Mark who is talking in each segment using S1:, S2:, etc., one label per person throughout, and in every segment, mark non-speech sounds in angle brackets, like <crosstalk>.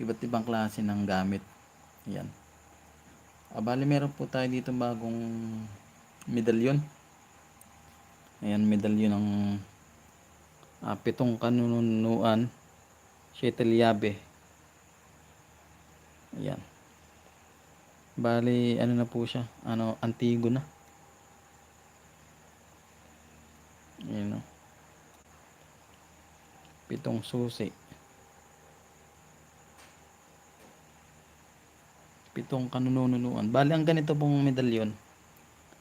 S1: iba't ibang klase ng gamit. Yan. Ah, bali meron po tayo dito bagong medalyon. Ayan, medalyon ng ah, pitong kanunuan. Sheteliabe. Ayan. Bali, ano na po siya? Ano, antigo na. Ayan o. Pitong susi. Pitong kanununuan. Bali, ang ganito pong medalyon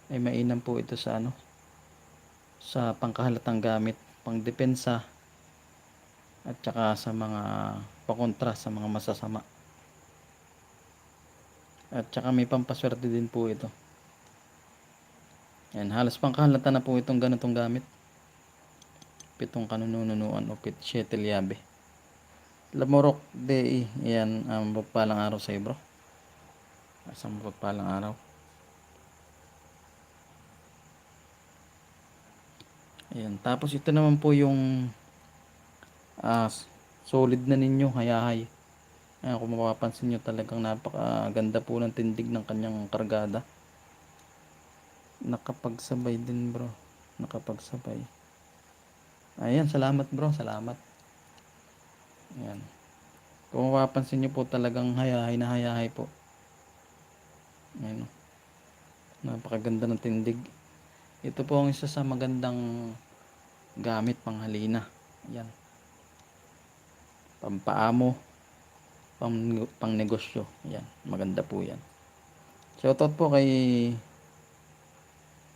S1: ay mainam po ito sa ano sa pangkahalatang gamit, pangdepensa at saka sa mga pakontra sa mga masasama. At saka may pampaswerte din po ito. Yan, halos pangkahalata na po itong ganitong gamit. Pitong kanununuan o pit sheteliabe. Lamorok Dei. Yan, ang pagpalang araw sa bro. Asang pagpalang araw. Ayan. Tapos ito naman po yung ah, solid na ninyo, hayahay. Ayan, kung mapapansin nyo talagang napakaganda po ng tindig ng kanyang kargada. Nakapagsabay din bro. Nakapagsabay. Ayan, salamat bro, salamat. Ayan. Kung mapapansin nyo po talagang hayahay na hayahay po. Ayan. oh. Napakaganda ng tindig. Ito po ang isa sa magandang gamit panghalina. Yan. Pampaamo, pang, pang negosyo. Yan. Maganda po yan. Shoutout po kay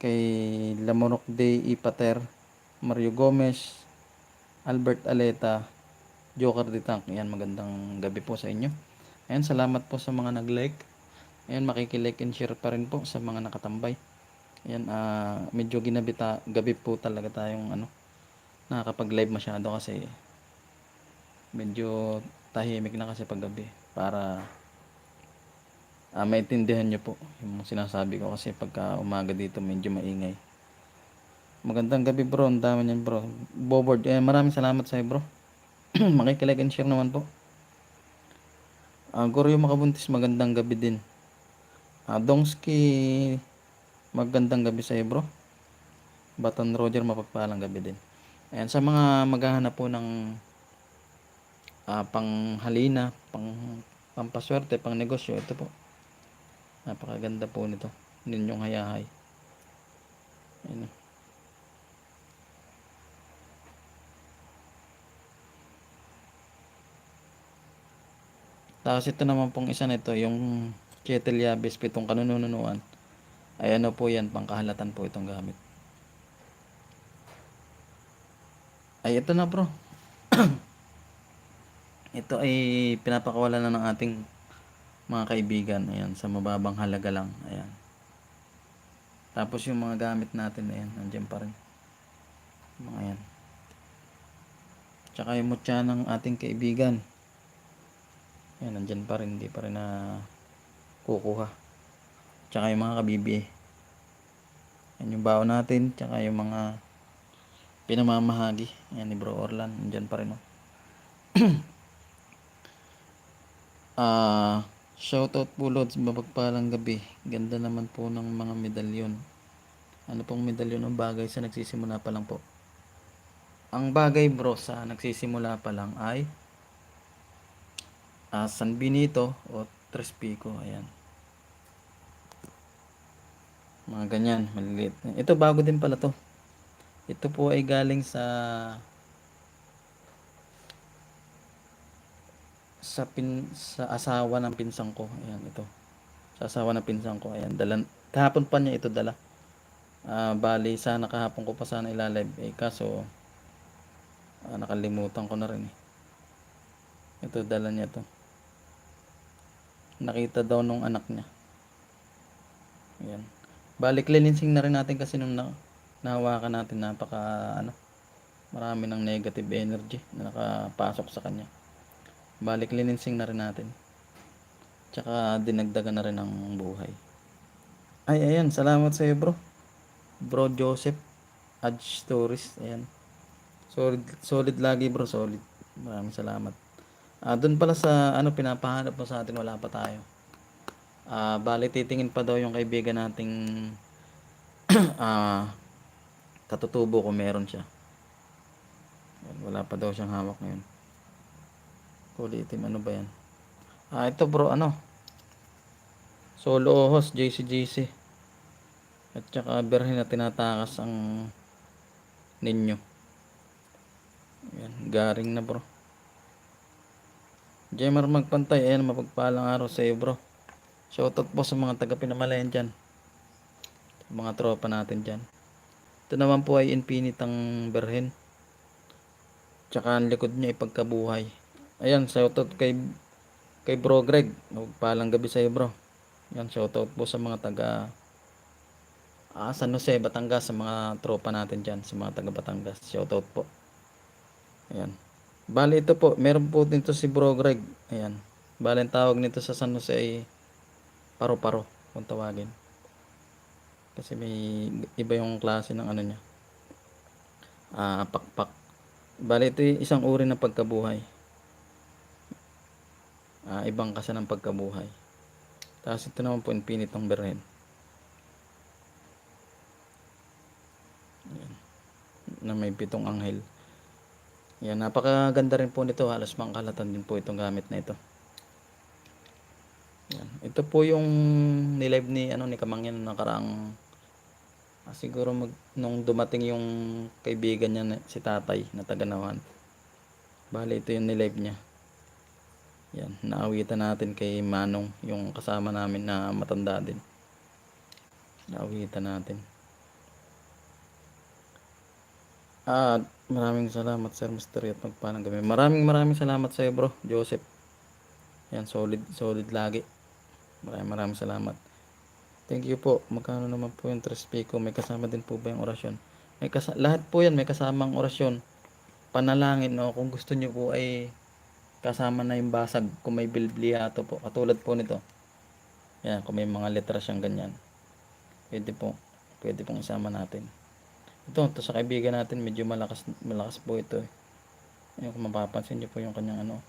S1: kay Lamorok Day Ipater, Mario Gomez, Albert Aleta, Joker de Tank. Yan, magandang gabi po sa inyo. Ayan, salamat po sa mga nag-like. Ayan, makikilike and share pa rin po sa mga nakatambay. Ayan, ah medyo ginabi ta, gabi po talaga tayong ano, nakakapag-live masyado kasi medyo tahimik na kasi pag gabi para ah, maintindihan nyo po yung sinasabi ko kasi pagka umaga dito medyo maingay. Magandang gabi bro, ang dami niyan bro. Bobord, eh, maraming salamat sa bro. <clears throat> Makikilike and share naman po. Ah, Goryo Makabuntis, magandang gabi din. Ah, Dongski, magandang gabi sa iyo bro. Baton Roger, mapagpalang gabi din. Ayan, sa mga maghahanap po ng ah, panghalina, pang pampaswerte, pang negosyo, ito po. Napakaganda po nito. Ninyong hayahay. Ayan. Tapos ito naman pong isa nito, yung Chetel Yabes, pitong kanununuan. Ay ano po yan, pangkahalatan po itong gamit. Ay ito na bro. <clears throat> ito ay pinapakawala na ng ating mga kaibigan. Ayan, sa mababang halaga lang. Ayan. Tapos yung mga gamit natin, ayan, nandiyan pa rin. Mga yan. Tsaka yung mutya ng ating kaibigan. Ayan, nandyan pa rin. Hindi pa rin na kukuha. Tsaka yung mga kabibi. Yan yung baon natin. Tsaka yung mga pinamamahagi. Yan ni Bro Orlan. Nandyan pa rin. Oh. <clears throat> Ah, shoutout po Lods. Mapagpalang gabi. Ganda naman po ng mga medalyon. Ano pong medalyon ng bagay sa nagsisimula pa lang po? Ang bagay bro sa nagsisimula pa lang ay ah, San Benito o Tres Pico. Ayan. Mga ganyan, maliliit. Ito bago din pala to. Ito po ay galing sa sa pin sa asawa ng pinsang ko. Ayan ito. Sa asawa ng pinsang ko. Ayan, dalan kahapon pa niya ito dala. Ah, bali sana kahapon ko pa sana ilalive eh kaso ah, nakalimutan ko na rin eh. Ito dala niya to. Nakita daw nung anak niya. Ayan. Balik cleansing na rin natin kasi nung na, nahawakan natin napaka ano marami ng negative energy na nakapasok sa kanya. Balik cleansing na rin natin. Tsaka dinagdagan na rin ng buhay. Ay, ayan. Salamat sa iyo, bro. Bro Joseph. Adge Stories. Ayan. Solid, solid lagi, bro. Solid. Maraming salamat. Ah, doon pala sa ano pinapahanap mo sa atin wala pa tayo. Ah, bali titingin pa daw yung kaibigan nating <clears throat> ah katutubo kung meron siya. Wala pa daw siyang hawak ngayon. Kulay ano ba yan? Ah, ito bro, ano? Solo host JCJC. At saka berhin na tinatakas ang ninyo. Yan, garing na bro. Jemar magpantay, ayan mapagpalang araw sa iyo bro. Shoutout po sa mga taga Pinamalayan dyan. Mga tropa natin dyan. Ito naman po ay infinitang berhen. Tsaka ang likod niya ipagkabuhay. Ayan, shoutout kay kay Bro Greg. Magpalang gabi sa iyo bro. Yan, shoutout po sa mga taga ah, San Jose, Batangas, sa mga tropa natin dyan, sa mga taga Batangas. Shoutout po. Ayan. Bali ito po, meron po dito si Bro Greg. Ayan. Bali ang tawag nito sa San Jose ay paro-paro kung tawagin. Kasi may iba yung klase ng ano niya. Ah, pakpak. Bali ito isang uri ng pagkabuhay. Ah, ibang kasi ng pagkabuhay. Tapos ito naman po infinitong berhen. Na may pitong anghel. Yan, napakaganda rin po nito. Halos mangkalatan din po itong gamit na ito. Yan. Ito po yung nilive ni ano ni Kamangyan nung nakaraang ah, siguro mag, nung dumating yung kaibigan niya na, si Tatay na taganawan. Bali ito yung nilive niya. Yan, naawitan natin kay Manong, yung kasama namin na matanda din. Naawitan natin. Ah, maraming salamat Sir Mystery at magpanang gabi. Maraming maraming salamat sa iyo bro, Joseph. Yan, solid, solid lagi. Maraming maraming salamat. Thank you po. Magkano naman po yung tres pico? May kasama din po ba yung orasyon? May kasa lahat po yan may kasamang orasyon. Panalangin, no? Kung gusto niyo po ay kasama na yung basag kung may bilbliato po. Katulad po nito. Yan, kung may mga letra siyang ganyan. Pwede po. Pwede pong isama natin. Ito, ito sa kaibigan natin, medyo malakas, malakas po ito eh. Ayun, kung mapapansin niyo po yung kanyang ano.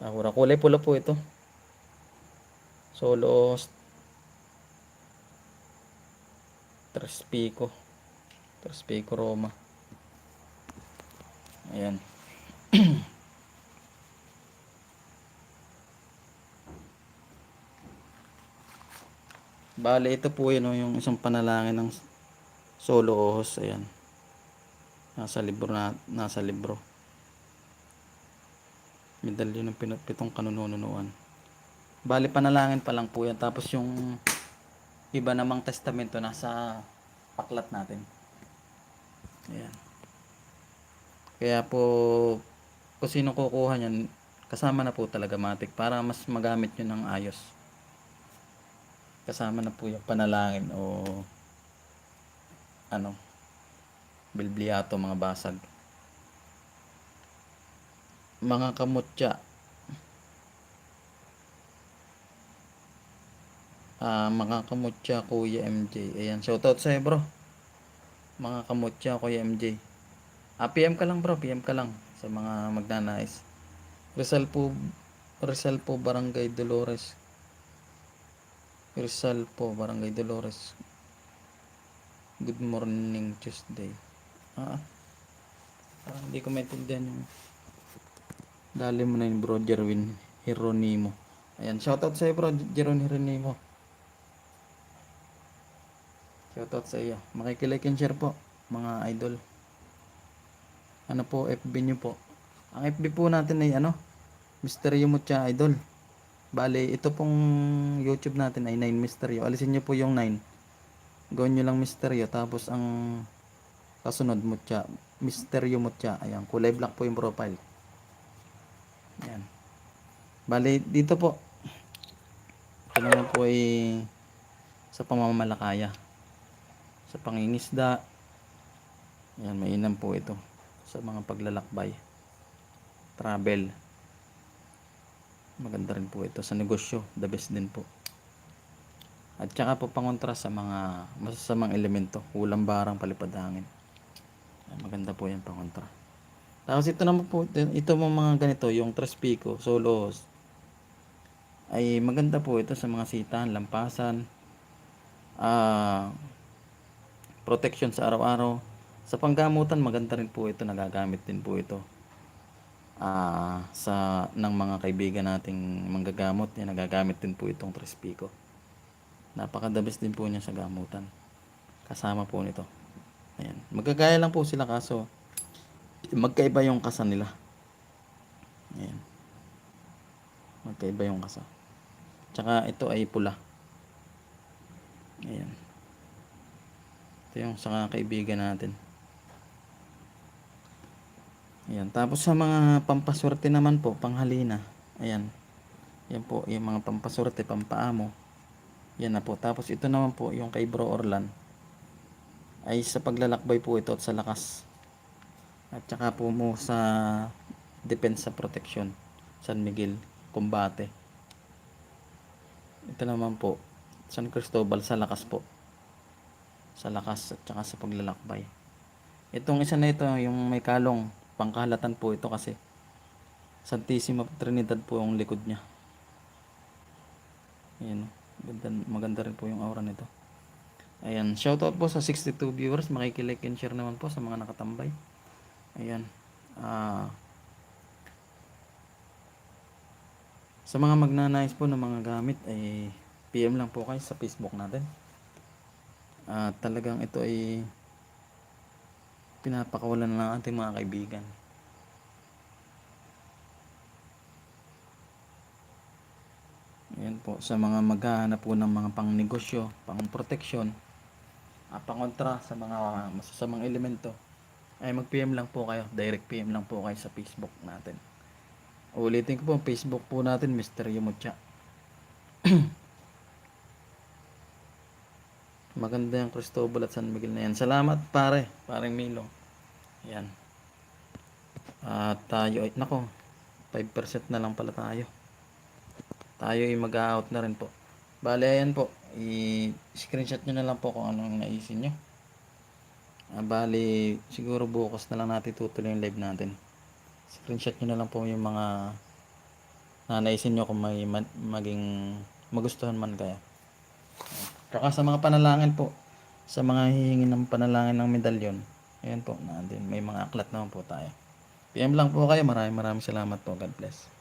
S1: Ahura, kulay pula po ito. Solo Trespico. Trespico Roma. Ayan. <clears throat> Bale, ito po yun, oh, yung isang panalangin ng solo ohos. Ayan. Nasa libro na, nasa libro. Medalyon ng pitong kanununuan. Bali, panalangin pa lang po yan. Tapos yung iba namang testamento nasa paklat natin. Ayan. Kaya po, kung sino kukuha niyan, kasama na po talaga matik para mas magamit nyo ng ayos. Kasama na po yung panalangin o ano, bilbliato, mga basag. Mga kamutya. Ah, mga kamutya, Kuya MJ. Ayan, shoutout sa'yo bro. Mga kamutya, Kuya MJ. Ah, PM ka lang bro, PM ka lang sa mga magnanais. Rizal po, Rizal po, Barangay Dolores. Rizal po, Barangay Dolores. Good morning, Tuesday. Ah, parang hindi ko maintindihan yung dali mo na yung bro, Jerwin Hieronimo. Ayan, shoutout sa'yo bro, Jerwin Hieronimo. Shoutout sa iyo. Makikilike and share po, mga idol. Ano po, FB nyo po. Ang FB po natin ay ano, Misteryo Mucha Idol. Bale, ito pong YouTube natin ay 9 Misteryo. Alisin nyo po yung 9. Gawin nyo lang Misteryo. Tapos ang kasunod Mucha. Misteryo Mucha. Ayan, kulay black po yung profile. Ayan. Bale, dito po. Ito naman po ay sa pamamalakaya. Sa pangingisda. Ayan, mainam po ito. Sa mga paglalakbay. Travel. Maganda rin po ito sa negosyo. The best din po. At saka po pangontra sa mga masasamang elemento. Ulang barang, palipad maganda po yan pangontra. Tapos ito naman po, ito, mga mga ganito, yung tres pico, solos, ay maganda po ito sa mga sitahan, lampasan, ah, protection sa araw-araw. Sa panggamutan, maganda rin po ito, nagagamit din po ito. Ah, sa ng mga kaibigan nating manggagamot, nagagamit din po itong tres pico. Napakadabis din po niya sa gamutan. Kasama po nito. Ayan. Magkagaya lang po sila kaso magkaiba yung kasa nila. Ayan. Magkaiba yung kasa. Tsaka ito ay pula. Ayan. Ito yung sa kaibigan natin. Ayan. Tapos sa mga pampaswerte naman po, panghalina. Ayan. Yan po, yung mga pampaswerte, pampaamo. Yan na po. Tapos ito naman po, yung kay Bro Orlan. Ay sa paglalakbay po ito at sa lakas. At saka po mo sa defense sa protection. San Miguel, Combate. Ito naman po, San Cristobal sa lakas po. Sa lakas at saka sa paglalakbay. Itong isa na ito, yung may kalong, pangkahalatan po ito kasi Santissima Trinidad po yung likod niya. Ayan, maganda, maganda rin po yung aura nito. Ayan, shoutout po sa 62 viewers, makikilike and share naman po sa mga nakatambay. Ayan. Ah sa mga magnanais po ng mga gamit ay PM lang po kayo sa Facebook natin. At talagang ito ay pinapakawalan ng ating mga kaibigan. Ayan po, sa mga maghahanap po ng mga pang negosyo, pang proteksyon, ah, pangontra sa mga masasamang elemento, ay mag-PM lang po kayo, direct PM lang po kayo sa Facebook natin. Ulitin ko po, Facebook po natin, Mr. Yumutya. <clears throat> Maganda yung Cristobal at San Miguel na yan. Salamat pare, pareng Milo. Yan. At tayo ay, nako, 5% na lang pala tayo. Tayo ay mag-out na rin po. Bale, ayan po. I-screenshot nyo na lang po kung anong naisin nyo. Ah, bali, siguro bukas na lang natin tutuloy yung live natin. Screenshot nyo na lang po yung mga nanaisin nyo kung may ma- maging magustuhan man kaya. Saka sa mga panalangin po, sa mga hihingi ng panalangin ng medalyon, ayan po, nandun, may mga aklat naman po tayo. PM lang po kayo, maraming maraming salamat po. God bless.